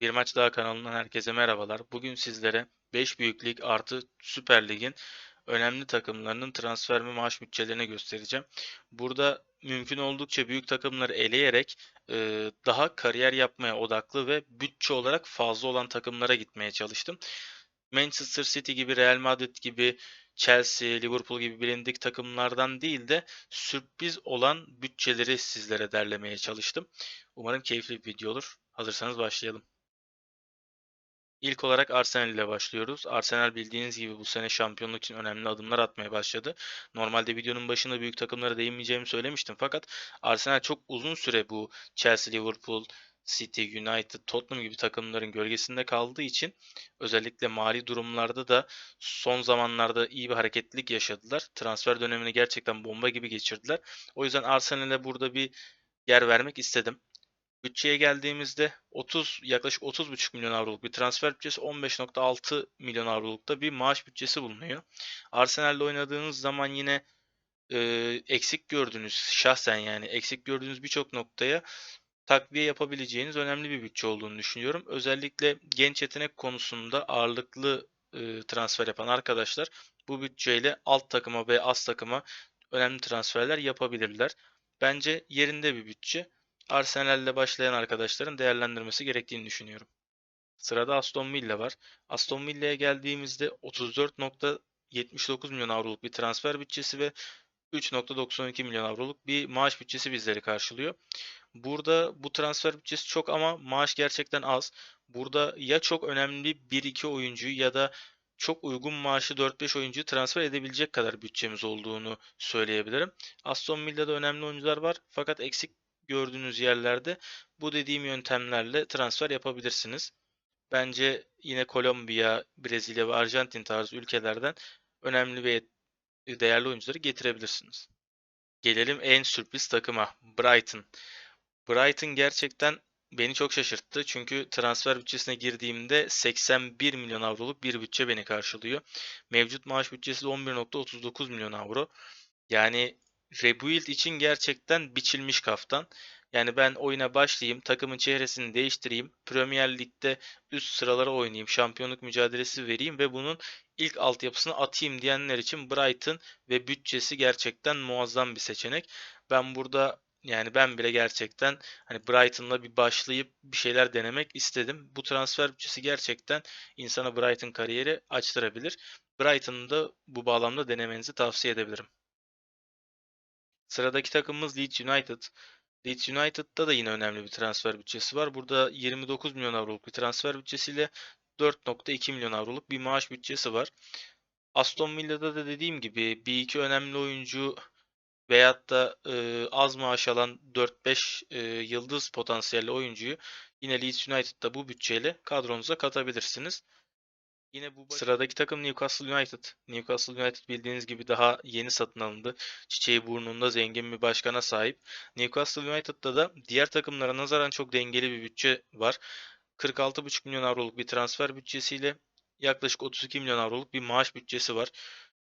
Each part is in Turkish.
Bir Maç Daha kanalından herkese merhabalar. Bugün sizlere 5 büyük lig artı Süper Lig'in önemli takımlarının transfer ve maaş bütçelerini göstereceğim. Burada mümkün oldukça büyük takımları eleyerek e, daha kariyer yapmaya odaklı ve bütçe olarak fazla olan takımlara gitmeye çalıştım. Manchester City gibi, Real Madrid gibi, Chelsea, Liverpool gibi bilindik takımlardan değil de sürpriz olan bütçeleri sizlere derlemeye çalıştım. Umarım keyifli bir video olur. Hazırsanız başlayalım. İlk olarak Arsenal ile başlıyoruz. Arsenal bildiğiniz gibi bu sene şampiyonluk için önemli adımlar atmaya başladı. Normalde videonun başında büyük takımlara değinmeyeceğimi söylemiştim fakat Arsenal çok uzun süre bu Chelsea, Liverpool, City, United, Tottenham gibi takımların gölgesinde kaldığı için özellikle mali durumlarda da son zamanlarda iyi bir hareketlilik yaşadılar. Transfer dönemini gerçekten bomba gibi geçirdiler. O yüzden Arsenal'e burada bir yer vermek istedim. Bütçeye geldiğimizde 30 yaklaşık 30,5 milyon avroluk bir transfer bütçesi 15.6 milyon avrolukta bir maaş bütçesi bulunuyor. Arsenal'le oynadığınız zaman yine e, eksik gördüğünüz şahsen yani eksik gördüğünüz birçok noktaya takviye yapabileceğiniz önemli bir bütçe olduğunu düşünüyorum. Özellikle genç yetenek konusunda ağırlıklı e, transfer yapan arkadaşlar bu bütçeyle alt takıma ve az takıma önemli transferler yapabilirler. Bence yerinde bir bütçe. Arsenal'le başlayan arkadaşların değerlendirmesi gerektiğini düşünüyorum. Sırada Aston Villa var. Aston Villa'ya geldiğimizde 34.79 milyon avroluk bir transfer bütçesi ve 3.92 milyon avroluk bir maaş bütçesi bizleri karşılıyor. Burada bu transfer bütçesi çok ama maaş gerçekten az. Burada ya çok önemli 1-2 oyuncuyu ya da çok uygun maaşı 4-5 oyuncuyu transfer edebilecek kadar bütçemiz olduğunu söyleyebilirim. Aston Villa'da önemli oyuncular var fakat eksik gördüğünüz yerlerde bu dediğim yöntemlerle transfer yapabilirsiniz. Bence yine Kolombiya, Brezilya ve Arjantin tarzı ülkelerden önemli ve değerli oyuncuları getirebilirsiniz. Gelelim en sürpriz takıma Brighton. Brighton gerçekten beni çok şaşırttı. Çünkü transfer bütçesine girdiğimde 81 milyon avroluk bir bütçe beni karşılıyor. Mevcut maaş bütçesi de 11.39 milyon avro. Yani rebuild için gerçekten biçilmiş kaftan. Yani ben oyuna başlayayım, takımın çehresini değiştireyim, Premier Lig'de üst sıralara oynayayım, şampiyonluk mücadelesi vereyim ve bunun ilk altyapısını atayım diyenler için Brighton ve bütçesi gerçekten muazzam bir seçenek. Ben burada yani ben bile gerçekten hani Brighton'la bir başlayıp bir şeyler denemek istedim. Bu transfer bütçesi gerçekten insana Brighton kariyeri açtırabilir. Brighton'ı da bu bağlamda denemenizi tavsiye edebilirim. Sıradaki takımımız Leeds United. Leeds United'da da yine önemli bir transfer bütçesi var. Burada 29 milyon avroluk bir transfer bütçesiyle 4.2 milyon avroluk bir maaş bütçesi var. Aston Villa'da da dediğim gibi bir iki önemli oyuncu veyahut da e, az maaş alan 4-5 e, yıldız potansiyelli oyuncuyu yine Leeds United'da bu bütçeyle kadronuza katabilirsiniz. Yine bu sıradaki takım Newcastle United. Newcastle United bildiğiniz gibi daha yeni satın alındı. Çiçeği burnunda zengin bir başkana sahip. Newcastle United'da da diğer takımlara nazaran çok dengeli bir bütçe var. 46,5 milyon avroluk bir transfer bütçesiyle yaklaşık 32 milyon avroluk bir maaş bütçesi var.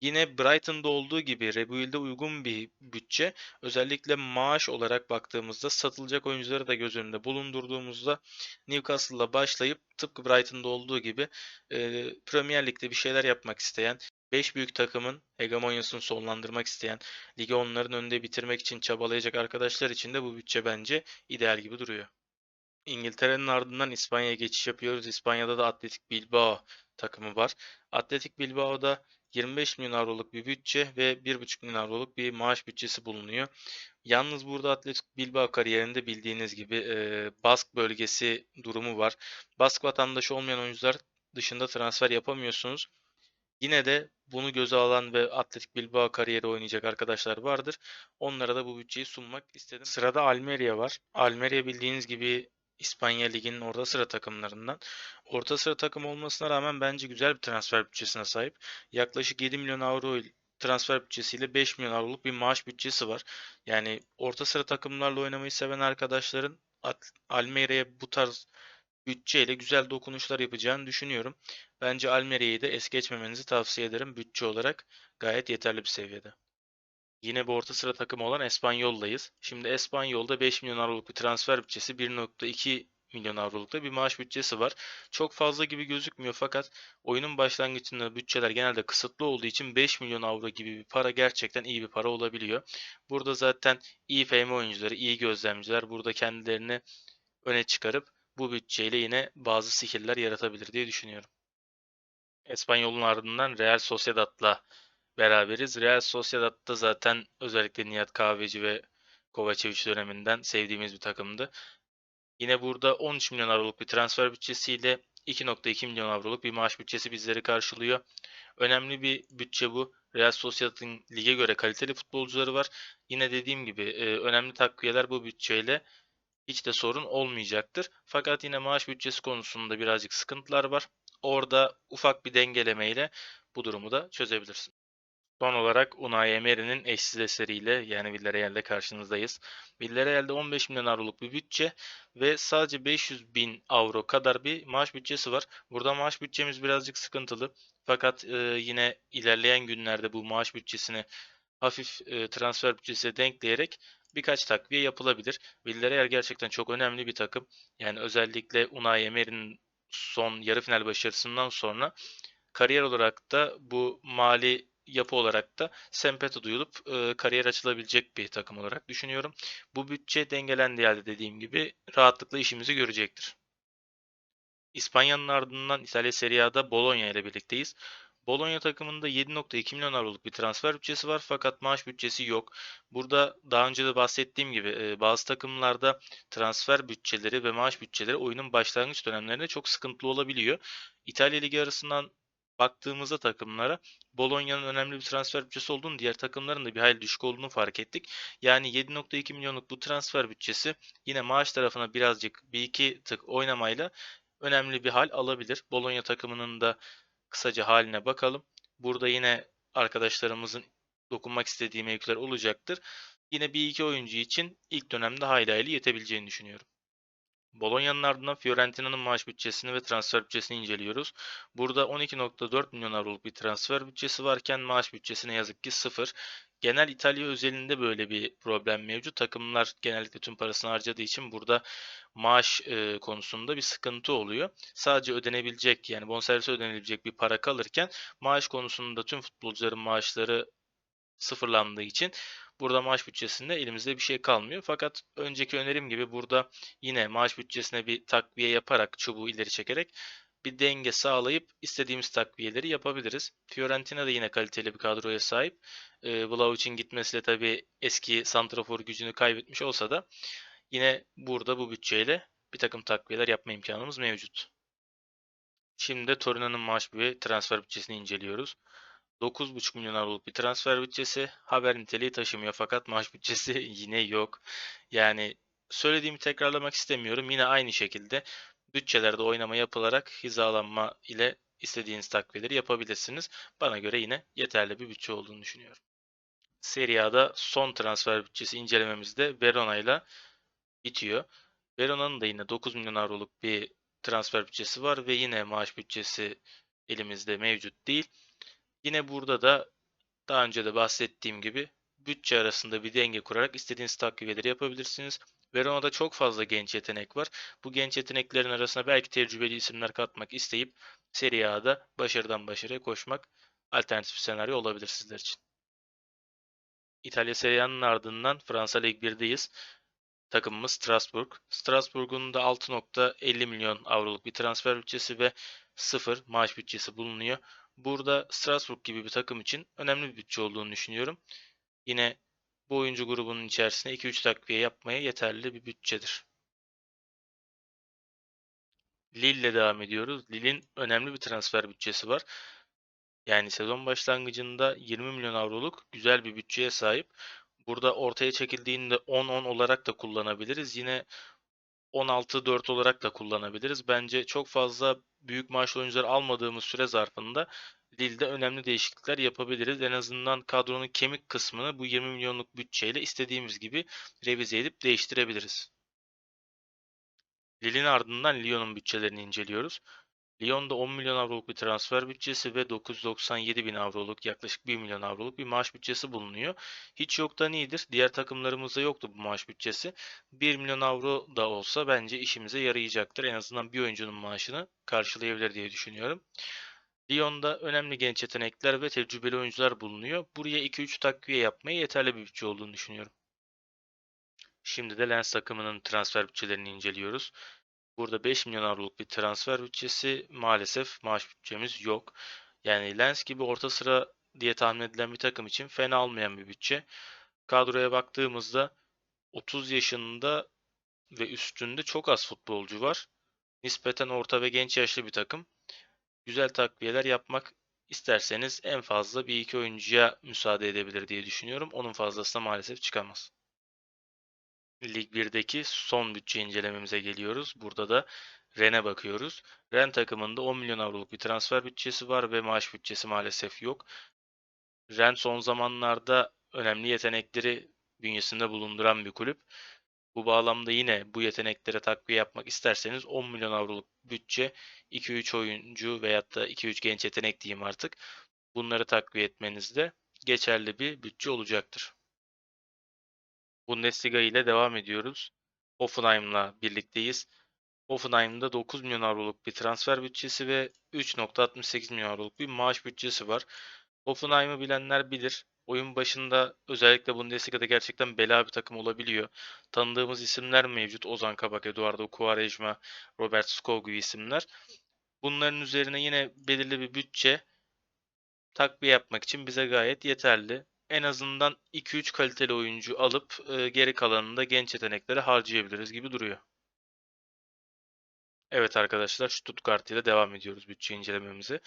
Yine Brighton'da olduğu gibi Rebuild'e uygun bir bütçe. Özellikle maaş olarak baktığımızda satılacak oyuncuları da göz önünde bulundurduğumuzda Newcastle'la başlayıp tıpkı Brighton'da olduğu gibi e, Premier Lig'de bir şeyler yapmak isteyen 5 büyük takımın hegemonyasını sonlandırmak isteyen, ligi onların önünde bitirmek için çabalayacak arkadaşlar için de bu bütçe bence ideal gibi duruyor. İngiltere'nin ardından İspanya'ya geçiş yapıyoruz. İspanya'da da Atletik Bilbao takımı var. Atletik Bilbao'da 25 milyon avroluk bir bütçe ve 1,5 milyon avroluk bir maaş bütçesi bulunuyor. Yalnız burada Atletik Bilbao kariyerinde bildiğiniz gibi e, Bask bölgesi durumu var. Bask vatandaşı olmayan oyuncular dışında transfer yapamıyorsunuz. Yine de bunu göze alan ve Atletik Bilbao kariyeri oynayacak arkadaşlar vardır. Onlara da bu bütçeyi sunmak istedim. Sırada Almeria var. Almeria bildiğiniz gibi İspanya Ligi'nin orta sıra takımlarından. Orta sıra takım olmasına rağmen bence güzel bir transfer bütçesine sahip. Yaklaşık 7 milyon avro transfer bütçesiyle 5 milyon avroluk bir maaş bütçesi var. Yani orta sıra takımlarla oynamayı seven arkadaşların Almeria'ya bu tarz bütçeyle güzel dokunuşlar yapacağını düşünüyorum. Bence Almeria'yı da es geçmemenizi tavsiye ederim. Bütçe olarak gayet yeterli bir seviyede. Yine bir orta sıra takımı olan Espanyol'dayız. Şimdi Espanyol'da 5 milyon avroluk bir transfer bütçesi 1.2 milyon avrolukta bir maaş bütçesi var. Çok fazla gibi gözükmüyor fakat oyunun başlangıcında bütçeler genelde kısıtlı olduğu için 5 milyon avro gibi bir para gerçekten iyi bir para olabiliyor. Burada zaten iyi FM oyuncuları, iyi gözlemciler burada kendilerini öne çıkarıp bu bütçeyle yine bazı sihirler yaratabilir diye düşünüyorum. Espanyol'un ardından Real Sociedad'la beraberiz. Real Sociedad'da zaten özellikle Nihat Kahveci ve Kovacevic döneminden sevdiğimiz bir takımdı. Yine burada 13 milyon avroluk bir transfer bütçesiyle 2.2 milyon avroluk bir maaş bütçesi bizleri karşılıyor. Önemli bir bütçe bu. Real Sociedad'ın lige göre kaliteli futbolcuları var. Yine dediğim gibi e, önemli takviyeler bu bütçeyle hiç de sorun olmayacaktır. Fakat yine maaş bütçesi konusunda birazcık sıkıntılar var. Orada ufak bir dengelemeyle bu durumu da çözebilirsin. Son olarak Unai Emery'nin eşsiz eseriyle yani Villarreal'de karşınızdayız. Villarreal'de 15 milyon avroluk bir bütçe ve sadece 500 bin avro kadar bir maaş bütçesi var. Burada maaş bütçemiz birazcık sıkıntılı. Fakat e, yine ilerleyen günlerde bu maaş bütçesini hafif e, transfer bütçesine denkleyerek birkaç takviye yapılabilir. Villarreal gerçekten çok önemli bir takım. Yani özellikle Unai Emery'nin son yarı final başarısından sonra kariyer olarak da bu mali yapı olarak da sempati duyulup e, kariyer açılabilecek bir takım olarak düşünüyorum. Bu bütçe dengelendiği halde dediğim gibi rahatlıkla işimizi görecektir. İspanya'nın ardından İtalya Serie A'da Bologna ile birlikteyiz. Bologna takımında 7.2 milyon avroluk bir transfer bütçesi var fakat maaş bütçesi yok. Burada daha önce de bahsettiğim gibi e, bazı takımlarda transfer bütçeleri ve maaş bütçeleri oyunun başlangıç dönemlerinde çok sıkıntılı olabiliyor. İtalya Ligi arasından baktığımızda takımlara Bologna'nın önemli bir transfer bütçesi olduğunu, diğer takımların da bir hayli düşük olduğunu fark ettik. Yani 7.2 milyonluk bu transfer bütçesi yine maaş tarafına birazcık bir iki tık oynamayla önemli bir hal alabilir. Bologna takımının da kısaca haline bakalım. Burada yine arkadaşlarımızın dokunmak istediği mevkiler olacaktır. Yine bir iki oyuncu için ilk dönemde hayli hayli yetebileceğini düşünüyorum. Bologna'nın ardından Fiorentina'nın maaş bütçesini ve transfer bütçesini inceliyoruz. Burada 12.4 milyon avroluk bir transfer bütçesi varken maaş bütçesi ne yazık ki sıfır. Genel İtalya özelinde böyle bir problem mevcut. Takımlar genellikle tüm parasını harcadığı için burada maaş e, konusunda bir sıkıntı oluyor. Sadece ödenebilecek yani bonservise ödenebilecek bir para kalırken maaş konusunda tüm futbolcuların maaşları sıfırlandığı için burada maaş bütçesinde elimizde bir şey kalmıyor. Fakat önceki önerim gibi burada yine maaş bütçesine bir takviye yaparak çubuğu ileri çekerek bir denge sağlayıp istediğimiz takviyeleri yapabiliriz. Fiorentina da yine kaliteli bir kadroya sahip. E, gitmesiyle tabii eski santrafor gücünü kaybetmiş olsa da yine burada bu bütçeyle bir takım takviyeler yapma imkanımız mevcut. Şimdi de Torino'nun maaş ve transfer bütçesini inceliyoruz. 9,5 milyon avroluk bir transfer bütçesi haber niteliği taşımıyor fakat maaş bütçesi yine yok. Yani söylediğimi tekrarlamak istemiyorum. Yine aynı şekilde bütçelerde oynama yapılarak hizalanma ile istediğiniz takviyeleri yapabilirsiniz. Bana göre yine yeterli bir bütçe olduğunu düşünüyorum. Serie A'da son transfer bütçesi incelememizde Verona ile bitiyor. Verona'nın da yine 9 milyon avroluk bir transfer bütçesi var ve yine maaş bütçesi elimizde mevcut değil. Yine burada da daha önce de bahsettiğim gibi bütçe arasında bir denge kurarak istediğiniz takviyeleri yapabilirsiniz. Verona'da çok fazla genç yetenek var. Bu genç yeteneklerin arasına belki tecrübeli isimler katmak isteyip Serie A'da başarıdan başarıya koşmak alternatif bir senaryo olabilir sizler için. İtalya Serie A'nın ardından Fransa Lig 1'deyiz. Takımımız Strasbourg. Strasbourg'un da 6.50 milyon avroluk bir transfer bütçesi ve 0 maaş bütçesi bulunuyor. Burada Strasbourg gibi bir takım için önemli bir bütçe olduğunu düşünüyorum. Yine bu oyuncu grubunun içerisine 2-3 takviye yapmaya yeterli bir bütçedir. Lille devam ediyoruz. Lille'in önemli bir transfer bütçesi var. Yani sezon başlangıcında 20 milyon avroluk güzel bir bütçeye sahip. Burada ortaya çekildiğinde 10-10 olarak da kullanabiliriz. Yine 16-4 olarak da kullanabiliriz. Bence çok fazla büyük maaşlı oyuncular almadığımız süre zarfında Lille'de önemli değişiklikler yapabiliriz. En azından kadronun kemik kısmını bu 20 milyonluk bütçeyle istediğimiz gibi revize edip değiştirebiliriz. Lille'in ardından Lyon'un bütçelerini inceliyoruz. Lyon'da 10 milyon avroluk bir transfer bütçesi ve 997 bin avroluk yaklaşık 1 milyon avroluk bir maaş bütçesi bulunuyor. Hiç yoktan iyidir. Diğer takımlarımızda yoktu bu maaş bütçesi. 1 milyon avro da olsa bence işimize yarayacaktır. En azından bir oyuncunun maaşını karşılayabilir diye düşünüyorum. Lyon'da önemli genç yetenekler ve tecrübeli oyuncular bulunuyor. Buraya 2-3 takviye yapmaya yeterli bir bütçe olduğunu düşünüyorum. Şimdi de Lens takımının transfer bütçelerini inceliyoruz. Burada 5 milyon avroluk bir transfer bütçesi maalesef maaş bütçemiz yok. Yani Lens gibi orta sıra diye tahmin edilen bir takım için fena olmayan bir bütçe. Kadroya baktığımızda 30 yaşında ve üstünde çok az futbolcu var. Nispeten orta ve genç yaşlı bir takım. Güzel takviyeler yapmak isterseniz en fazla bir iki oyuncuya müsaade edebilir diye düşünüyorum. Onun fazlasına maalesef çıkamaz. Lig 1'deki son bütçe incelememize geliyoruz. Burada da Ren'e bakıyoruz. Ren takımında 10 milyon avroluk bir transfer bütçesi var ve maaş bütçesi maalesef yok. Ren son zamanlarda önemli yetenekleri bünyesinde bulunduran bir kulüp. Bu bağlamda yine bu yeteneklere takviye yapmak isterseniz 10 milyon avroluk bütçe 2-3 oyuncu veyahut da 2-3 genç yetenek diyeyim artık. Bunları takviye etmenizde geçerli bir bütçe olacaktır. Bundesliga ile devam ediyoruz. Hoffenheim'la birlikteyiz. Hoffenheim'da 9 milyon avroluk bir transfer bütçesi ve 3.68 milyon avroluk bir maaş bütçesi var. Hoffenheim'ı bilenler bilir. Oyun başında özellikle Bundesliga'da gerçekten bela bir takım olabiliyor. Tanıdığımız isimler mevcut. Ozan Kabak, Eduardo Quaresma, Robert Skov gibi isimler. Bunların üzerine yine belirli bir bütçe takviye yapmak için bize gayet yeterli. En azından 2-3 kaliteli oyuncu alıp e, geri kalanını da genç yeteneklere harcayabiliriz gibi duruyor. Evet arkadaşlar Stuttgart ile devam ediyoruz bütçe incelememize.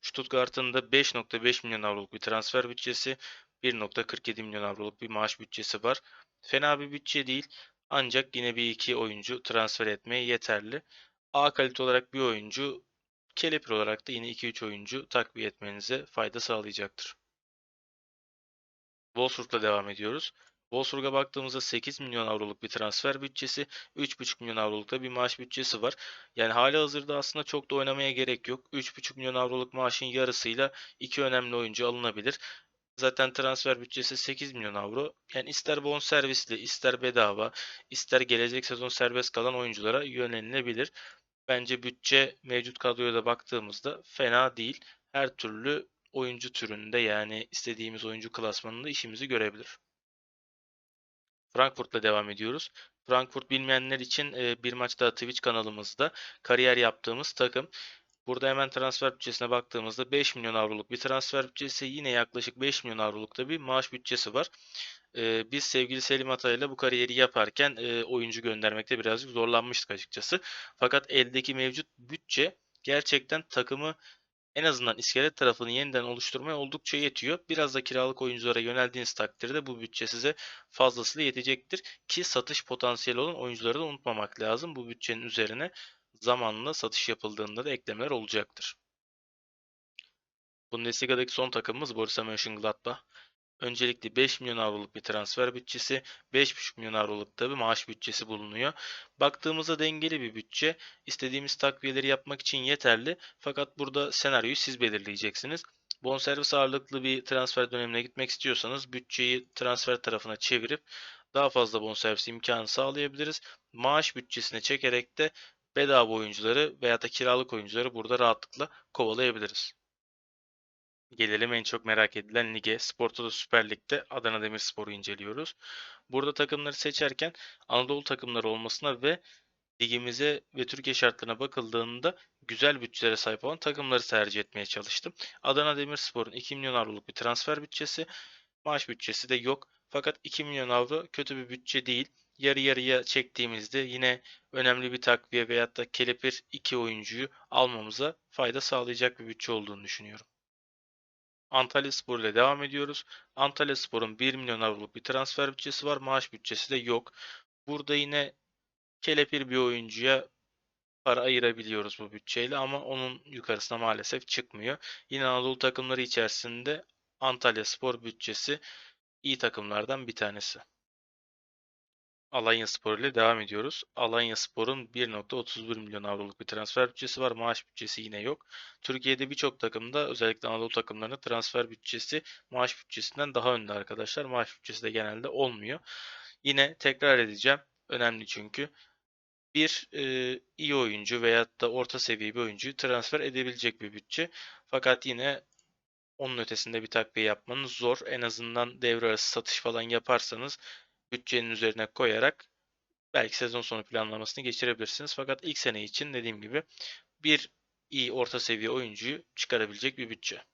Stuttgart'ın da 5.5 milyon avroluk bir transfer bütçesi, 1.47 milyon avroluk bir maaş bütçesi var. Fena bir bütçe değil ancak yine bir iki oyuncu transfer etmeye yeterli. A kalite olarak bir oyuncu, kelepir olarak da yine 2-3 oyuncu takviye etmenize fayda sağlayacaktır. Wolfsburg'la devam ediyoruz. Wolfsburg'a baktığımızda 8 milyon avroluk bir transfer bütçesi, 3,5 milyon avroluk da bir maaş bütçesi var. Yani hali hazırda aslında çok da oynamaya gerek yok. 3,5 milyon avroluk maaşın yarısıyla iki önemli oyuncu alınabilir. Zaten transfer bütçesi 8 milyon avro. Yani ister bon servisli, ister bedava, ister gelecek sezon serbest kalan oyunculara yönelilebilir. Bence bütçe mevcut kadroya da baktığımızda fena değil. Her türlü oyuncu türünde yani istediğimiz oyuncu klasmanında işimizi görebilir. Frankfurt'la devam ediyoruz. Frankfurt bilmeyenler için bir maç daha Twitch kanalımızda kariyer yaptığımız takım. Burada hemen transfer bütçesine baktığımızda 5 milyon avroluk bir transfer bütçesi yine yaklaşık 5 milyon avrolukta bir maaş bütçesi var. Biz sevgili Selim Atay'la bu kariyeri yaparken oyuncu göndermekte birazcık zorlanmıştık açıkçası. Fakat eldeki mevcut bütçe gerçekten takımı en azından iskelet tarafını yeniden oluşturmaya oldukça yetiyor. Biraz da kiralık oyunculara yöneldiğiniz takdirde bu bütçe size fazlasıyla yetecektir. Ki satış potansiyeli olan oyuncuları da unutmamak lazım. Bu bütçenin üzerine zamanla satış yapıldığında da eklemeler olacaktır. Bundesliga'daki son takımımız Borussia Mönchengladbach. Öncelikle 5 milyon avroluk bir transfer bütçesi, 5,5 milyon avroluk da bir maaş bütçesi bulunuyor. Baktığımızda dengeli bir bütçe. İstediğimiz takviyeleri yapmak için yeterli. Fakat burada senaryoyu siz belirleyeceksiniz. Bonservis ağırlıklı bir transfer dönemine gitmek istiyorsanız bütçeyi transfer tarafına çevirip daha fazla bonservis imkanı sağlayabiliriz. Maaş bütçesine çekerek de bedava oyuncuları veya da kiralık oyuncuları burada rahatlıkla kovalayabiliriz. Gelelim en çok merak edilen lige. Spor Toto Süper Lig'de Adana Demirspor'u inceliyoruz. Burada takımları seçerken Anadolu takımları olmasına ve ligimize ve Türkiye şartlarına bakıldığında güzel bütçelere sahip olan takımları tercih etmeye çalıştım. Adana Demirspor'un 2 milyon avroluk bir transfer bütçesi, maaş bütçesi de yok. Fakat 2 milyon avro kötü bir bütçe değil. Yarı yarıya çektiğimizde yine önemli bir takviye veyahut da kelepir iki oyuncuyu almamıza fayda sağlayacak bir bütçe olduğunu düşünüyorum. Antalya Spor ile devam ediyoruz. Antalya Spor'un 1 milyon avroluk bir transfer bütçesi var. Maaş bütçesi de yok. Burada yine kelepir bir oyuncuya para ayırabiliyoruz bu bütçeyle ama onun yukarısına maalesef çıkmıyor. Yine Anadolu takımları içerisinde Antalya Spor bütçesi iyi takımlardan bir tanesi. Alanyaspor ile devam ediyoruz. Alanyaspor'un 1.31 milyon avroluk bir transfer bütçesi var. Maaş bütçesi yine yok. Türkiye'de birçok takımda özellikle Anadolu takımlarında transfer bütçesi maaş bütçesinden daha önde arkadaşlar. Maaş bütçesi de genelde olmuyor. Yine tekrar edeceğim. Önemli çünkü. Bir e, iyi oyuncu veyahut da orta seviye bir oyuncuyu transfer edebilecek bir bütçe. Fakat yine onun ötesinde bir takviye yapmanız zor. En azından devre arası satış falan yaparsanız bütçenin üzerine koyarak belki sezon sonu planlamasını geçirebilirsiniz. Fakat ilk sene için dediğim gibi bir iyi orta seviye oyuncuyu çıkarabilecek bir bütçe.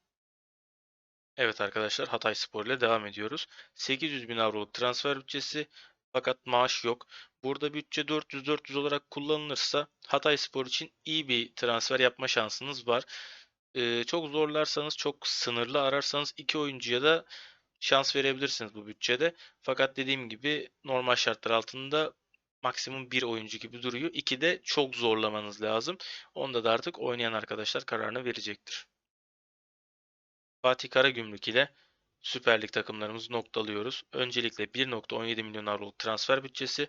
Evet arkadaşlar Hatay Spor ile devam ediyoruz. 800 bin avroluk transfer bütçesi fakat maaş yok. Burada bütçe 400-400 olarak kullanılırsa Hatay Spor için iyi bir transfer yapma şansınız var. Ee, çok zorlarsanız, çok sınırlı ararsanız iki oyuncuya da şans verebilirsiniz bu bütçede. Fakat dediğim gibi normal şartlar altında maksimum bir oyuncu gibi duruyor. İki de çok zorlamanız lazım. Onda da artık oynayan arkadaşlar kararını verecektir. Fatih Karagümrük ile Süper Lig takımlarımızı noktalıyoruz. Öncelikle 1.17 milyon avroluk transfer bütçesi,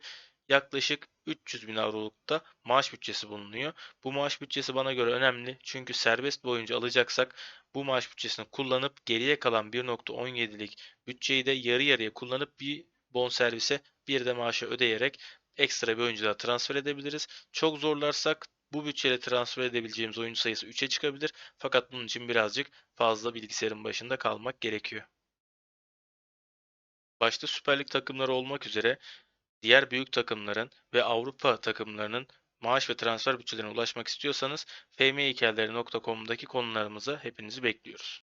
yaklaşık 300 bin avrolukta maaş bütçesi bulunuyor. Bu maaş bütçesi bana göre önemli çünkü serbest bir oyuncu alacaksak bu maaş bütçesini kullanıp geriye kalan 1.17'lik bütçeyi de yarı yarıya kullanıp bir bonservise bir de maaşı ödeyerek ekstra bir oyuncu daha transfer edebiliriz. Çok zorlarsak bu bütçeyle transfer edebileceğimiz oyuncu sayısı 3'e çıkabilir. Fakat bunun için birazcık fazla bilgisayarın başında kalmak gerekiyor. Başta Süper Lig takımları olmak üzere diğer büyük takımların ve Avrupa takımlarının maaş ve transfer bütçelerine ulaşmak istiyorsanız fmhikayeleri.com'daki konularımıza hepinizi bekliyoruz.